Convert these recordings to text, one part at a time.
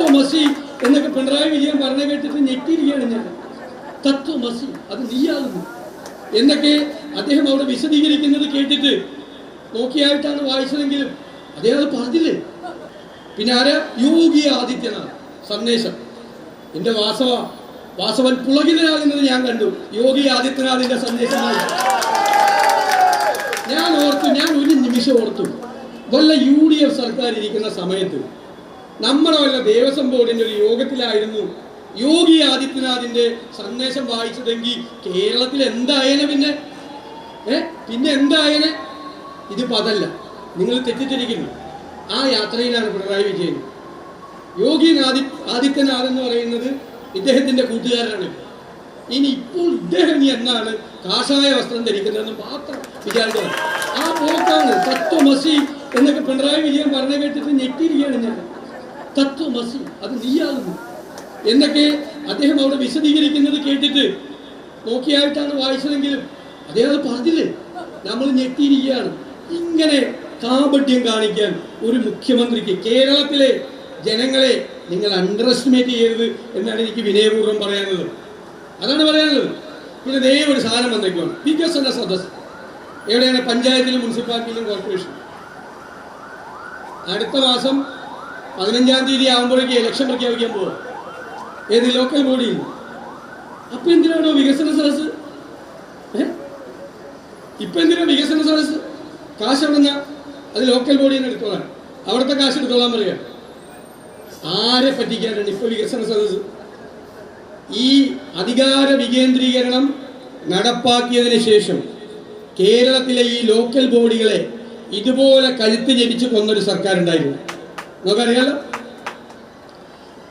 തത്വമസി എന്നൊക്കെ പിണറായി വിജയൻ പറഞ്ഞ കേട്ടിട്ട് ഞെട്ടിയിരിക്കുകയാണ് ഞാൻ. തത്വമസി അത് നീയാകുന്നു. എന്നൊക്കെ അദ്ദേഹം അവിടെ വിശദീകരിക്കുന്നത് കേട്ടിട്ട് നോക്കിയായിട്ടാണ് വായിച്ചതെങ്കിലും അദ്ദേഹം അത് പറഞ്ഞില്ലേ? പിന്നെ ആരാ? യോഗി ആദിത്യനാഥ് സന്ദേശം. എന്റെ വാസവ വാസവൻ പുളകിതനാകുന്നത് ഞാൻ കണ്ടു. യോഗി ആദിത്യനാഥിന്റെ സന്ദേശമായി. ഞാൻ ഓർത്തു ഞാൻ ഒരു നിമിഷം ഓർത്തു. വല്ല യു ഡി എഫ് സർക്കാർ ഇരിക്കുന്ന സമയത്ത് നമ്മുടെ വല്ല ദേവസ്വം ബോർഡിന്റെ ഒരു യോഗത്തിലായിരുന്നു യോഗി ആദിത്യനാഥിന്റെ സന്ദേശം വായിച്ചതെങ്കിൽ കേരളത്തിൽ എന്തായാലും പിന്നെ? ഏ? പിന്നെ എന്തായാലും ഇതിപ്പോ അതല്ല. നിങ്ങൾ തെറ്റിദ്ധരിക്കുന്നു. ആ യാത്രയിലാണ് പിണറായി വിജയൻ. യോഗി ആദി ആദിത്യനാഥ് എന്ന് പറയുന്നത് ഇദ്ദേഹത്തിന്റെ കൂട്ടുകാരനാണ് ഇനി ഇപ്പോൾ ഇദ്ദേഹം ഇനി എന്നാണ് കാഷായ വസ്ത്രം ധരിക്കുന്നതെന്ന് മാത്രം വിചാരിക്കണം ആ പോക്കാണ് സത്വമസി എന്നൊക്കെ പിണറായി വിജയൻ പറഞ്ഞ കേട്ടിട്ട് ഞെട്ടിയിരിക്കുകയാണ് ഞാൻ. തത്വമസി അത് നീയാകുന്നു. എന്നൊക്കെ അദ്ദേഹം അവിടെ വിശദീകരിക്കുന്നത് കേട്ടിട്ട് നോക്കിയായിട്ടാണ് വായിച്ചതെങ്കിലും അദ്ദേഹം അത് പറഞ്ഞില്ലേ? നമ്മൾ ഞെട്ടിയിരിക്കുകയാണ്. ഇങ്ങനെ കാപട്യം കാണിക്കാൻ ഒരു മുഖ്യമന്ത്രിക്ക് കേരളത്തിലെ ജനങ്ങളെ നിങ്ങൾ അണ്ടർ എസ്റ്റിമേറ്റ് ചെയ്യരുത് എന്നാണ് എനിക്ക് വിനയപൂർവം പറയാനുള്ളത്. അതാണ് പറയാനുള്ളത്. പിന്നെ നേരെ ഒരു സാധനം വന്നേക്കുവാണ്. വികസന സദസ് എവിടെയാണ്? പഞ്ചായത്തിലും മുനിസിപ്പാലിറ്റിയിലും കോർപ്പറേഷൻ അടുത്ത മാസം പതിനഞ്ചാം തീയതി ആകുമ്പോഴേക്ക് ഇലക്ഷൻ പ്രഖ്യാപിക്കാൻ പോവുക ഏത് ലോക്കൽ ബോഡിയിൽ അപ്പൊ എന്തിനാണോ വികസന സദസ്? ഇപ്പൊ എന്തിനാ വികസന സദസ് കാശ് എവിടുന്ന അത് ലോക്കൽ ബോഡിയിൽ നിന്ന് എടുത്തോളാം. അവിടുത്തെ കാശ് എടുത്തോളാൻ പറയുക ആരെ പറ്റിക്കാനാണ് ഇപ്പൊ വികസന സദസ് ഈ അധികാര വികേന്ദ്രീകരണം നടപ്പാക്കിയതിന് ശേഷം കേരളത്തിലെ ഈ ലോക്കൽ ബോഡികളെ ഇതുപോലെ കഴുത്ത് ജനിച്ച് കൊന്നൊരു സർക്കാർ ഉണ്ടായിരുന്നു നമുക്കറിയാലോ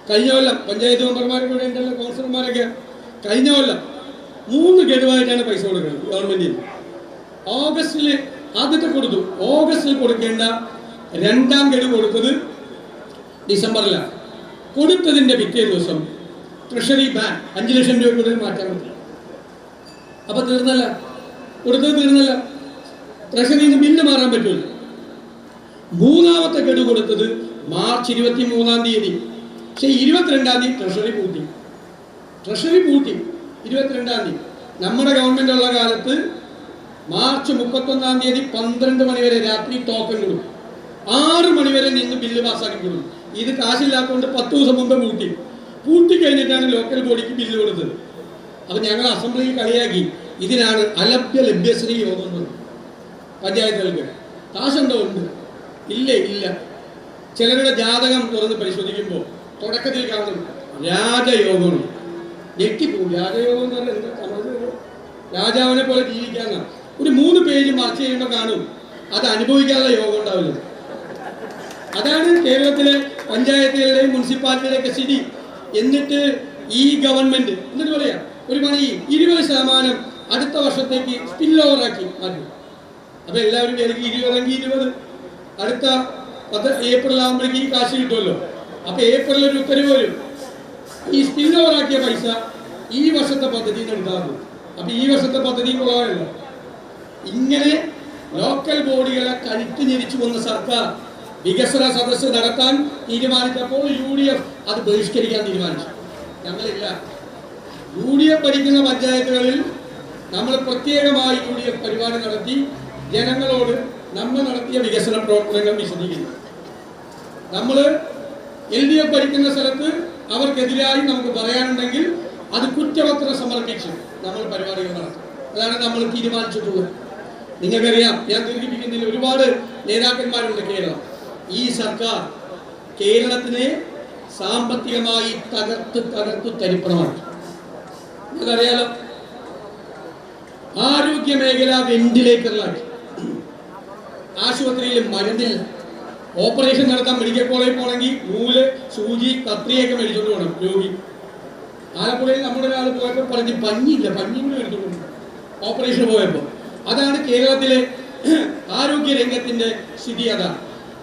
കഴിഞ്ഞ കൊല്ലം പഞ്ചായത്ത് മെമ്പർമാരും കൂടെ ഉണ്ടല്ലോ കൗൺസിലർമാരൊക്കെ. കഴിഞ്ഞ കൊല്ലം മൂന്ന് ഗഡുവായിട്ടാണ് പൈസ കൊടുക്കുന്നത് ഗവൺമെന്റിന്. ഓഗസ്റ്റിൽ ആദ്യത്തെ കൊടുത്തു. ഓഗസ്റ്റിൽ കൊടുക്കേണ്ട രണ്ടാം ഗഡു കൊടുത്തത് ഡിസംബറിലാണ്. കൊടുത്തതിന്റെ പിറ്റേ ദിവസം ട്രഷറി ബാങ്ക് അഞ്ചു ലക്ഷം രൂപ കൂടുതൽ മാറ്റാൻ പറ്റില്ല. അപ്പൊ തീർന്നല്ല. കൊടുത്തത് തീർന്നല്ല. ട്രഷറിയിൽ ബില്ല് മാറാൻ പറ്റില്ല മൂന്നാമത്തെ ഗഡു കൊടുത്തത് മാർച്ച് ഇരുപത്തി മൂന്നാം തീയതി. പക്ഷേ ഇരുപത്തിരണ്ടാം തീയതി ട്രഷറി പൂട്ടി. ട്രഷറി പൂട്ടി ഇരുപത്തിരണ്ടാം തീയതി. നമ്മുടെ ഗവൺമെന്റ് ഉള്ള കാലത്ത് മാർച്ച് മുപ്പത്തൊന്നാം തീയതി പന്ത്രണ്ട് മണിവരെ രാത്രി ടോക്കൺ കൊടുക്കും ആറ് മണിവരെ നിന്ന് ബില്ല് പാസ്സാക്കി കൊടുക്കും ഇത് കാശില്ലാത്തതുകൊണ്ട് പത്ത് ദിവസം മുമ്പ് പൂട്ടി. പൂട്ടി കഴിഞ്ഞിട്ടാണ് ലോക്കൽ ബോഡിക്ക് ബില്ല് കൊടുത്തത്. അപ്പൊ ഞങ്ങൾ അസംബ്ലിയിൽ കളിയാക്കി. ഇതിനാണ് അലഭ്യ ലഭ്യശ്രീ യോഗം പഞ്ചായത്തുകൾക്ക് കാശുണ്ടോ ഉണ്ട്? ഇല്ലേ ഇല്ല. ചിലരുടെ ജാതകം തുറന്ന് പരിശോധിക്കുമ്പോൾ തുടക്കത്തിൽ കാണും രാജയോഗമാണ് ഞെട്ടിപ്പോവും രാജയോഗം എന്ന് പറഞ്ഞാൽ? രാജാവിനെ പോലെ ജീവിക്കാന്ന ഒരു മൂന്ന് പേജ് മറിച്ച് കഴിയുമ്പോൾ കാണും അത് അനുഭവിക്കാനുള്ള യോഗം ഉണ്ടാവില്ല. അതാണ് കേരളത്തിലെ പഞ്ചായത്തുകളുടെയും മുനിസിപ്പാലിറ്റികളുടെയൊക്കെ സ്ഥിതി. എന്നിട്ട് ഈ ഗവൺമെന്റ് എന്നിട്ട് പറയാം ഒരു മണി ഇരുപത് ശതമാനം അടുത്ത വർഷത്തേക്ക് സ്പിൽ ഓവർ ആക്കി മാറ്റി. അപ്പൊ എല്ലാവരും വിചാരിക്കും ഇരുപതെങ്കിൽ ഇരുപത്. അടുത്ത പത്ത് ഏപ്രിൽ ആകുമ്പോഴേക്ക് ഈ കാശ് കിട്ടുമല്ലോ. അപ്പൊ ഏപ്രിൽ ഒരു ഉത്തരവ് വരും. ഈ സ്പിൻ ആക്കിയ പൈസ ഈ വർഷത്തെ പദ്ധതിയിൽ നിന്ന് എടുത്താൽ ഈ വർഷത്തെ പദ്ധതി കൊള്ളാറില്ല ഇങ്ങനെ ലോക്കൽ ബോഡികളെ കഴുത്ത് ഞെരിച്ചു വന്ന സർക്കാർ വികസന സദസ്സ് നടത്താൻ തീരുമാനിച്ചപ്പോൾ യു ഡി എഫ് അത് ബഹിഷ്കരിക്കാൻ തീരുമാനിച്ചു. ഞങ്ങളില്ല. യു ഡി എഫ് ഭരിക്കുന്ന പഞ്ചായത്തുകളിൽ നമ്മൾ പ്രത്യേകമായി യു ഡി എഫ് പരിപാടി നടത്തി ജനങ്ങളോട് നമ്മൾ നടത്തിയ വികസന പ്രവർത്തനങ്ങൾ വിശദീകരിക്കും. നമ്മൾ എൽ ഡി എഫ് ഭരിക്കുന്ന സ്ഥലത്ത് അവർക്കെതിരായി നമുക്ക് പറയാനുണ്ടെങ്കിൽ അത് കുറ്റപത്രം സമർപ്പിച്ച് നമ്മൾ പരിപാടികൾ നടത്തും. അതാണ് നമ്മൾ തീരുമാനിച്ചിട്ടുള്ളത്. നിങ്ങൾക്കറിയാം ഞാൻ ദീർഘിപ്പിക്കുന്നതിൽ ഒരുപാട് നേതാക്കന്മാരുണ്ട് കേരളം. ഈ സർക്കാർ കേരളത്തിനെ സാമ്പത്തികമായി തകർത്ത് തകർത്ത് തരിപ്പണമാണ്. നിങ്ങൾക്കറിയാലോ ആരോഗ്യ മേഖല വെന്റിലേറ്ററിലാക്കി. ആശുപത്രിയിൽ മരുന്നില്ല ഓപ്പറേഷൻ നടത്താൻ മെഡിക്കൽ കോളേജിൽ പോകണമെങ്കിൽ നൂൽ സൂചി കത്രിയൊക്കെ മേടിച്ചോണ്ട് പോകണം രോഗി. ആലപ്പുഴയിൽ നമ്മുടെ ഒരാൾ പോയപ്പോൾ പറഞ്ഞ് പഞ്ഞിയില്ല പഞ്ഞി കൂടി എടുത്തോണ്ട് ഓപ്പറേഷൻ പോയപ്പോൾ അതാണ് കേരളത്തിലെ ആരോഗ്യ രംഗത്തിന്റെ സ്ഥിതി അതാണ്.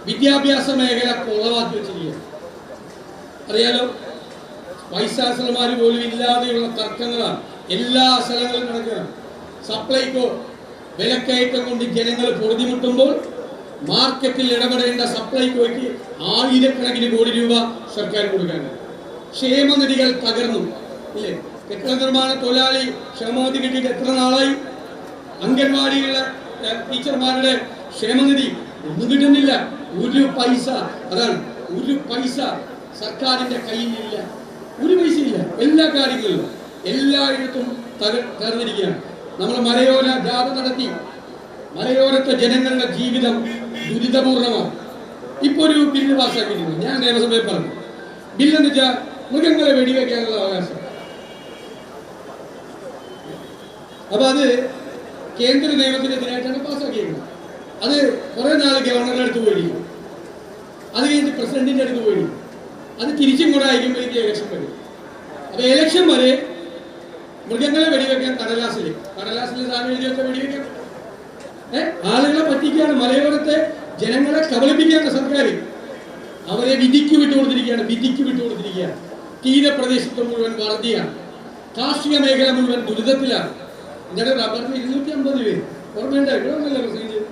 വിദ്യാഭ്യാസ മേഖല കുളവാക്കി വെച്ചിരിക്കുക അറിയാലോ ചാൻസലർമാർ പോലും ഇല്ലാതെയുള്ള തർക്കങ്ങളാണ്. എല്ലാ സ്ഥലങ്ങളിലും നടക്കുകയാണ്. സപ്ലൈകോ വിലക്കയറ്റം കൊണ്ട് ജനങ്ങൾ പൊറുതിമുട്ടുമ്പോൾ മാർക്കറ്റിൽ ഇടപെടേണ്ട സപ്ലൈകോയ്ക്ക് ആയിരക്കണക്കിന് കോടി രൂപ സർക്കാർ കൊടുക്കാനുണ്ട്. ക്ഷേമനിധികൾ തകർന്നു. ഇല്ലേ? കെട്ടിട നിർമ്മാണ തൊഴിലാളി ക്ഷേമനിധി കിട്ടിയിട്ട് എത്ര നാളായി? അംഗൻവാടിയിലുള്ള ടീച്ചർമാരുടെ ക്ഷേമനിധി ഒന്നും കിട്ടുന്നില്ല. ഒരു പൈസ അതാണ് ഒരു പൈസ സർക്കാരിന്റെ കയ്യിലില്ല. ഒരു പൈസ ഇല്ല എല്ലാ കാര്യങ്ങളിലും എല്ലായിടത്തും തകർ തകർന്നിരിക്കുകയാണ്. നമ്മൾ മലയോര ജാഥ നടത്തി. മലയോരത്തെ ജനങ്ങളുടെ ജീവിതം ദുരിതപൂർണമാണ്. ഇപ്പൊ ഒരു ബില്ല് പാസ്സാക്കിയിരുന്നു ഞാൻ നിയമസഭയിൽ പറഞ്ഞു. ബില്ലെന്ന് വെച്ചാൽ മൃഗങ്ങളെ വെടിവെക്കാനുള്ള അവകാശം. അപ്പൊ അത് കേന്ദ്ര നിയമത്തിനെതിരായിട്ടാണ് പാസ്സാക്കിയിരിക്കുന്നത് അത് കുറെ നാൾ ഗവർണറുടെ അടുത്ത് പോയിരിക്കും. അത് കഴിഞ്ഞ് പ്രസിഡന്റിന്റെ അടുത്ത് പോയി അത് തിരിച്ചും കൂടെ അയക്കുമ്പോഴേക്ക് ഇലക്ഷൻ വരും. അപ്പൊ ഇലക്ഷൻ വരെ മൃഗങ്ങളെ വെടിവെക്കാൻ കടലാസിൽ കടലാസിൽ സാധനം എഴുതി വെച്ചാൽ വെടിവെക്കാൻ. ഏഹ് ആളുകളെ പറ്റിക്കുകയാണ്. മലയോരത്തെ ജനങ്ങളെ കബളിപ്പിക്കുകയാണ് സർക്കാർ അവരെ വിധിക്ക് വിട്ടുകൊടുത്തിരിക്കുകയാണ്. വിധിക്ക് വിട്ടുകൊടുത്തിരിക്കുകയാണ്. തീരപ്രദേശത്ത് മുഴുവൻ വളർത്തിയാണ്. കാർഷിക മേഖല മുഴുവൻ ദുരിതത്തിലാണ്. എന്നിട്ട് റബ്ബറിന് ഇരുന്നൂറ്റി അമ്പത് രൂപ. ഓർമ്മയുണ്ട്? ഇവിടെ ഒന്നല്ല പ്രസംഗിച്ചത്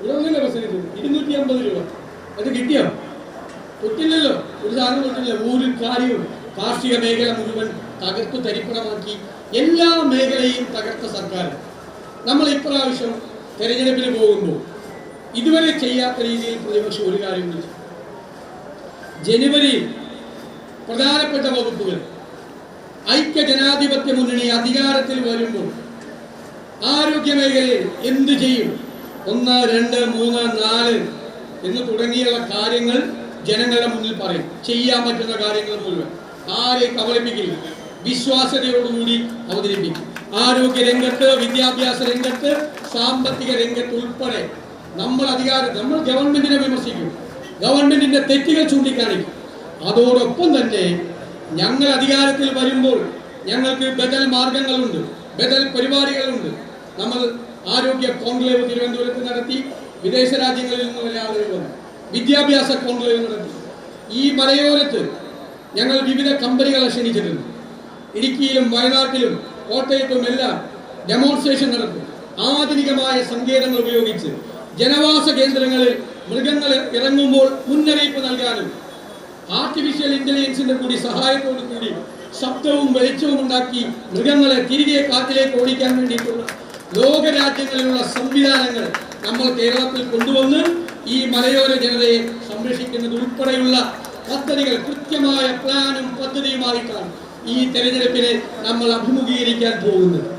ഇവിടെ ഒന്നല്ല പ്രസംഗിച്ചത് ഇരുന്നൂറ്റി അമ്പത് രൂപ. അത് കിട്ടിയോ? കിട്ടില്ലല്ലോ. ഒരു സാധനം കിട്ടില്ല. ഒരു കാര്യവും കാർഷിക മേഖല മുഴുവൻ തകർത്തു തരിപ്പണമാക്കി എല്ലാ മേഖലയും തകർത്ത സർക്കാർ നമ്മൾ ഇപ്രാവശ്യം തെരഞ്ഞെടുപ്പിന് പോകുമ്പോൾ ഇതുവരെ ചെയ്യാത്ത രീതിയിൽ പ്രതിപക്ഷം ഒരു കാര്യം. ജനുവരിയിൽ പ്രധാനപ്പെട്ട വകുപ്പുകൾ ഐക്യ ജനാധിപത്യ മുന്നണി അധികാരത്തിൽ വരുമ്പോൾ ആരോഗ്യ മേഖലയിൽ എന്തു ചെയ്യും? ഒന്ന് രണ്ട് മൂന്ന് നാല് എന്ന് തുടങ്ങിയുള്ള കാര്യങ്ങൾ ജനങ്ങളുടെ മുന്നിൽ പറയും. ചെയ്യാൻ പറ്റുന്ന കാര്യങ്ങൾ മുഴുവൻ. ആരെയും കബളിപ്പിക്കില്ല. വിശ്വാസ്യതയോടുകൂടി അവതരിപ്പിക്കും. ആരോഗ്യ രംഗത്ത് വിദ്യാഭ്യാസ രംഗത്ത് സാമ്പത്തിക രംഗത്ത് ഉൾപ്പെടെ നമ്മൾ അധികാരം നമ്മൾ ഗവൺമെന്റിനെ വിമർശിക്കും. ഗവൺമെന്റിന്റെ തെറ്റുകൾ ചൂണ്ടിക്കാണിക്കും. അതോടൊപ്പം തന്നെ ഞങ്ങൾ അധികാരത്തിൽ വരുമ്പോൾ ഞങ്ങൾക്ക് ബദൽ മാർഗങ്ങളുണ്ട് ബദൽ പരിപാടികളുണ്ട്. നമ്മൾ ആരോഗ്യ കോൺക്ലേവ് തിരുവനന്തപുരത്ത് നടത്തി വിദേശ രാജ്യങ്ങളിൽ നിന്നും എല്ലാ ആളുകൾ വന്നു. വിദ്യാഭ്യാസ കോൺക്ലേവ് നടത്തി. ഈ മലയോരത്ത് ഞങ്ങൾ വിവിധ കമ്പനികളെ ക്ഷണിച്ചിട്ടുണ്ട്. ഇടുക്കിയിലും വയനാട്ടിലും കോട്ടയത്തും എല്ലാം ഡെമോൺസ്ട്രേഷൻ നടത്തും ആധുനികമായ സങ്കേതങ്ങൾ ഉപയോഗിച്ച് ജനവാസ കേന്ദ്രങ്ങളിൽ മൃഗങ്ങൾ ഇറങ്ങുമ്പോൾ മുന്നറിയിപ്പ് നൽകാനും ആർട്ടിഫിഷ്യൽ ഇന്റലിജൻസിന്റെ കൂടി സഹായത്തോടു കൂടി ശബ്ദവും വെളിച്ചവും ഉണ്ടാക്കി മൃഗങ്ങളെ തിരികെ കാട്ടിലേക്ക് ഓടിക്കാൻ വേണ്ടിയിട്ടുള്ള ലോകരാജ്യങ്ങളിലുള്ള സംവിധാനങ്ങൾ നമ്മൾ കേരളത്തിൽ കൊണ്ടുവന്ന് ഈ മലയോര ജനതയെ സംരക്ഷിക്കുന്നത് ഉൾപ്പെടെയുള്ള പദ്ധതികൾ കൃത്യമായ പ്ലാനും പദ്ധതിയുമായിട്ടാണ്. ഈ തെരഞ്ഞെടുപ്പിനെ നമ്മൾ അഭിമുഖീകരിക്കാൻ പോകുന്നത്.